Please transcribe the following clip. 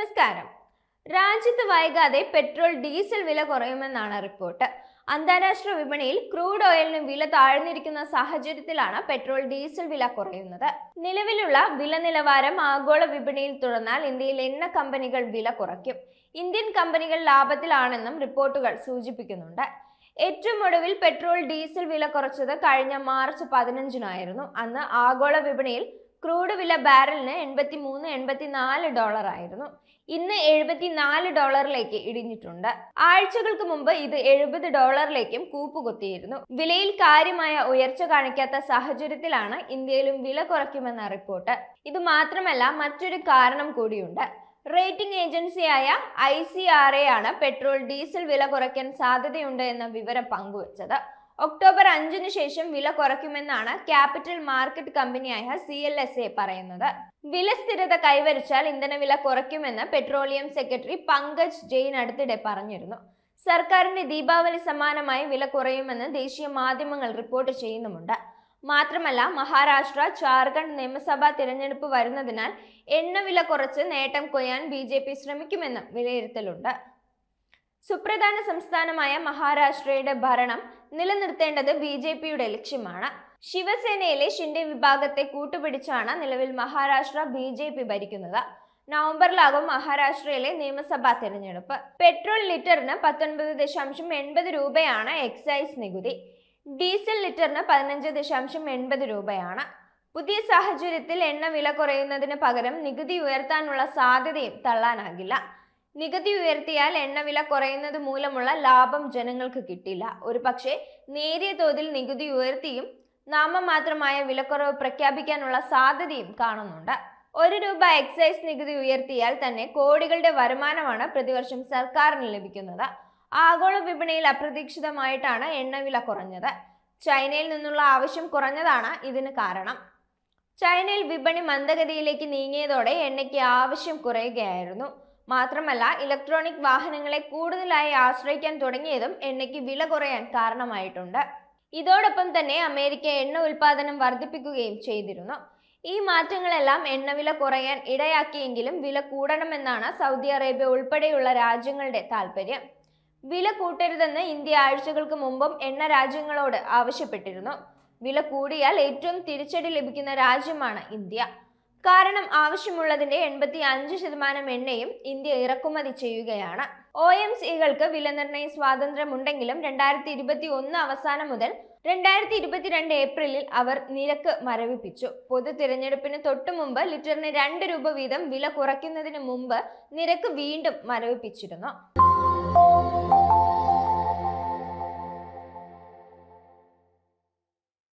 നമസ്കാരം. രാജ്യത്ത് വൈകാതെ പെട്രോൾ ഡീസൽ വില കുറയുമെന്നാണ് റിപ്പോർട്ട്. അന്താരാഷ്ട്ര വിപണിയിൽ ക്രൂഡ് ഓയിലിന് വില താഴ്ന്നിരിക്കുന്ന സാഹചര്യത്തിലാണ് പെട്രോൾ ഡീസൽ വില കുറയുന്നത്. നിലവിലുള്ള വില നിലവാരം ആഗോള വിപണിയിൽ തുടർന്നാൽ ഇന്ത്യയിൽ എണ്ണ കമ്പനികൾ വില കുറയ്ക്കും. ഇന്ത്യൻ കമ്പനികൾ ലാഭത്തിലാണെന്നും റിപ്പോർട്ടുകൾ സൂചിപ്പിക്കുന്നുണ്ട്. ഏറ്റവും ഒടുവിൽ പെട്രോൾ ഡീസൽ വില കുറച്ചത് കഴിഞ്ഞ മാർച്ച് പതിനഞ്ചിനായിരുന്നു. അന്ന് ആഗോള വിപണിയിൽ ക്രൂഡ് വില ബാരലിന് എൺപത്തി മൂന്ന് എൺപത്തി നാല് ഡോളർ ആയിരുന്നു. ഇന്ന് എഴുപത്തി നാല് ഡോളറിലേക്ക് ഇടിഞ്ഞിട്ടുണ്ട്. ആഴ്ചകൾക്ക് മുമ്പ് ഇത് എഴുപത് ഡോളറിലേക്കും കൂപ്പുകുത്തിയിരുന്നു. വിലയിൽ കാര്യമായ ഉയർച്ച കാണിക്കാത്ത സാഹചര്യത്തിലാണ് ഇന്ത്യയിലും വില കുറയ്ക്കുമെന്ന റിപ്പോർട്ട്. ഇത് മാത്രമല്ല മറ്റൊരു കാരണം കൂടിയുണ്ട്. റേറ്റിംഗ് ഏജൻസിയായ ഐ സി ആർ എ ആണ് പെട്രോൾ ഡീസൽ വില കുറയ്ക്കാൻ സാധ്യതയുണ്ട് എന്ന വിവരം പങ്കുവച്ചത്. ഒക്ടോബർ അഞ്ചിന് ശേഷം വില കുറയ്ക്കുമെന്നാണ് ക്യാപിറ്റൽ മാർക്കറ്റ് കമ്പനിയായ സി എൽ എസ് എ പറയുന്നത്. വില സ്ഥിരത കൈവരിച്ചാൽ ഇന്ധനവില കുറയ്ക്കുമെന്ന് പെട്രോളിയം സെക്രട്ടറി പങ്കജ് ജെയിൻ അടുത്തിടെ പറഞ്ഞിരുന്നു. സർക്കാരിന്റെ ദീപാവലി സമാനമായി വില കുറയുമെന്ന് ദേശീയ മാധ്യമങ്ങൾ റിപ്പോർട്ട് ചെയ്യുന്നുമുണ്ട്. മാത്രമല്ല മഹാരാഷ്ട്ര ജാർഖണ്ഡ് നിയമസഭാ തിരഞ്ഞെടുപ്പ് വരുന്നതിനാൽ എണ്ണവില കുറച്ച് നേട്ടം കൊയ്യാൻ ബി ശ്രമിക്കുമെന്നും വിലയിരുത്തലുണ്ട്. സുപ്രധാന സംസ്ഥാനമായ മഹാരാഷ്ട്രയുടെ ഭരണം നിലനിർത്തേണ്ടത് ബി ജെ പിയുടെ ലക്ഷ്യമാണ്. ശിവസേനയിലെ ഷിൻഡെ വിഭാഗത്തെ കൂട്ടുപിടിച്ചാണ് നിലവിൽ മഹാരാഷ്ട്ര ബി ജെ പി ഭരിക്കുന്നത്. നവംബറിലാകും മഹാരാഷ്ട്രയിലെ നിയമസഭാ തെരഞ്ഞെടുപ്പ്. പെട്രോൾ ലിറ്ററിന് പത്തൊൻപത് ദശാംശം എൺപത് രൂപയാണ് എക്സൈസ് നികുതി. ഡീസൽ ലിറ്ററിന് പതിനഞ്ച് ദശാംശം എൺപത് രൂപയാണ്. പുതിയ സാഹചര്യത്തിൽ എണ്ണ വില കുറയുന്നതിന് പകരം നികുതി ഉയർത്താനുള്ള സാധ്യതയും തള്ളാനാകില്ല. നികുതി ഉയർത്തിയാൽ എണ്ണവില കുറയുന്നത് മൂലമുള്ള ലാഭം ജനങ്ങൾക്ക് കിട്ടില്ല. ഒരു പക്ഷേ നേരിയ തോതിൽ നികുതി ഉയർത്തിയും നാമമാത്രമായ വിലക്കുറവ് പ്രഖ്യാപിക്കാനുള്ള സാധ്യതയും കാണുന്നുണ്ട്. ഒരു രൂപ എക്സൈസ് നികുതി ഉയർത്തിയാൽ തന്നെ കോടികളുടെ വരുമാനമാണ് പ്രതിവർഷം സർക്കാരിന് ലഭിക്കുന്നത്. ആഗോള വിപണിയിൽ അപ്രതീക്ഷിതമായിട്ടാണ് എണ്ണവില കുറഞ്ഞത്. ചൈനയിൽ നിന്നുള്ള ആവശ്യം കുറഞ്ഞതാണ് ഇതിന് കാരണം. ചൈനയിൽ വിപണി മന്ദഗതിയിലേക്ക് നീങ്ങിയതോടെ എണ്ണയ്ക്ക് ആവശ്യം കുറയുകയായിരുന്നു. മാത്രമല്ല ഇലക്ട്രോണിക് വാഹനങ്ങളെ കൂടുതലായി ആശ്രയിക്കാൻ തുടങ്ങിയതും എണ്ണയ്ക്ക് വില കുറയാൻ കാരണമായിട്ടുണ്ട്. ഇതോടൊപ്പം തന്നെ അമേരിക്ക എണ്ണ ഉൽപാദനം വർദ്ധിപ്പിക്കുകയും ചെയ്തിരുന്നു. ഈ മാറ്റങ്ങളെല്ലാം എണ്ണവില കുറയാൻ ഇടയാക്കിയെങ്കിലും വില കൂടണമെന്നാണ് സൗദി അറേബ്യ ഉൾപ്പെടെയുള്ള രാജ്യങ്ങളുടെ താല്പര്യം വില കൂട്ടരുതെന്ന് ഇന്ത്യ ആഴ്ചകൾക്ക് മുമ്പും എണ്ണ രാജ്യങ്ങളോട് ആവശ്യപ്പെട്ടിരുന്നു. വില കൂടിയാൽ ഏറ്റവും തിരിച്ചടി ലഭിക്കുന്ന രാജ്യമാണ് ഇന്ത്യ. കാരണം ആവശ്യമുള്ളതിന്റെ എൺപത്തി അഞ്ച് ശതമാനം എണ്ണയും ഇന്ത്യ ഇറക്കുമതി ചെയ്യുകയാണ്. ഒ എം സികൾക്ക് വിലനിർണയ സ്വാതന്ത്ര്യമുണ്ടെങ്കിലും രണ്ടായിരത്തി ഇരുപത്തി ഒന്ന് അവസാനം മുതൽ രണ്ടായിരത്തി ഇരുപത്തിരണ്ട് ഏപ്രിലിൽ അവർ നിരക്ക് മരവിപ്പിച്ചു. പൊതു തിരഞ്ഞെടുപ്പിന് തൊട്ടു മുമ്പ് ലിറ്ററിന് രണ്ട് രൂപ വീതം വില കുറയ്ക്കുന്നതിന് മുമ്പ് നിരക്ക് വീണ്ടും മരവിപ്പിച്ചിരുന്നു.